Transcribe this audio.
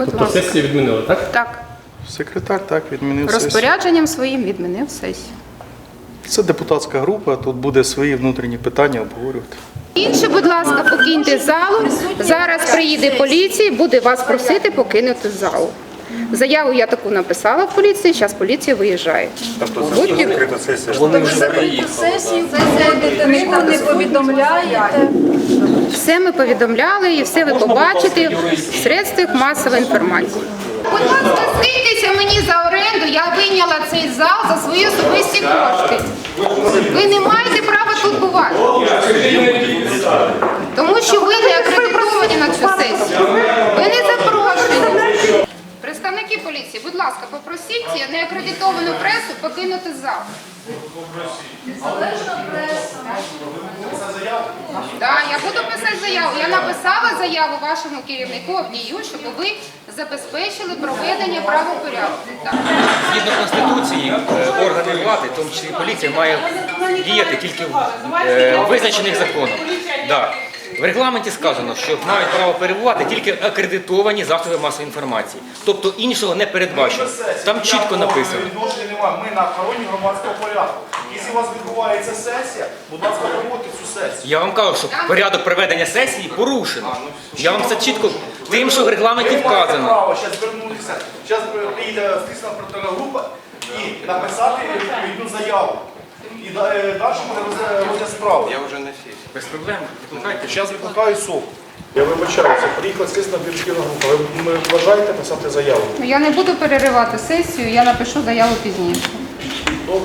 Будь Тобто ласка. сесію відмінили, так? Так, Секретар так відмінив сесію. розпорядженням своїм відмінив сесію. Це депутатська група, тут буде свої внутрішні питання обговорювати. Інше, будь ласка, покиньте залу. Зараз приїде поліція, буде вас просити покинути залу. Заяву я таку написала в поліції, зараз поліція виїжджає. Будьте Вони вже приїхали. Сесію проводите, ніхто не повідомляє. все ми повідомляли і все ви побачите в средствах масової інформації. Будь ласка, скидьтеся мені за оренду, я вийняла цей зал за свої особисті кошти. Ви не маєте права тут бувати. Тому що ви не акредитовані на цю сесію. Ви не запрошені. Представники поліції, будь ласка, попросіть неакредитовану пресу покинути зал. Так, я буду писати заяву. Я написала заяву вашому керівнику Авдію, щоб ви забезпечили проведення правопорядку. Так. Згідно Конституції, е, органи влади, в тому числі поліція, має діяти тільки в е, визначених законом. Да. В регламенті сказано, що мають право перебувати тільки акредитовані засоби масової інформації. Тобто іншого не передбачено. Там чітко написано. Відношення немає. Ми на охороні громадського порядку. Якщо у вас відбувається сесія, будь ласка, проводьте цю сесію. Я вам кажу, що порядок проведення сесії порушено. Я вам це чітко тим, що в регламенті Ви маєте вказано. право зараз звернутися. Зараз приїде слідча протокольна група і написати відповідну заяву. І да- е, далі буде роз- розгляд справи. Я вже на сесії. Без проблем. Викликайте. Зараз викликаю СОП. Я вибачаюся, приїхала слідча бюджетна група. Ви ви вважаєте писати заяву? Ну, Я не буду переривати сесію, я напишу заяву пізніше. Doğru.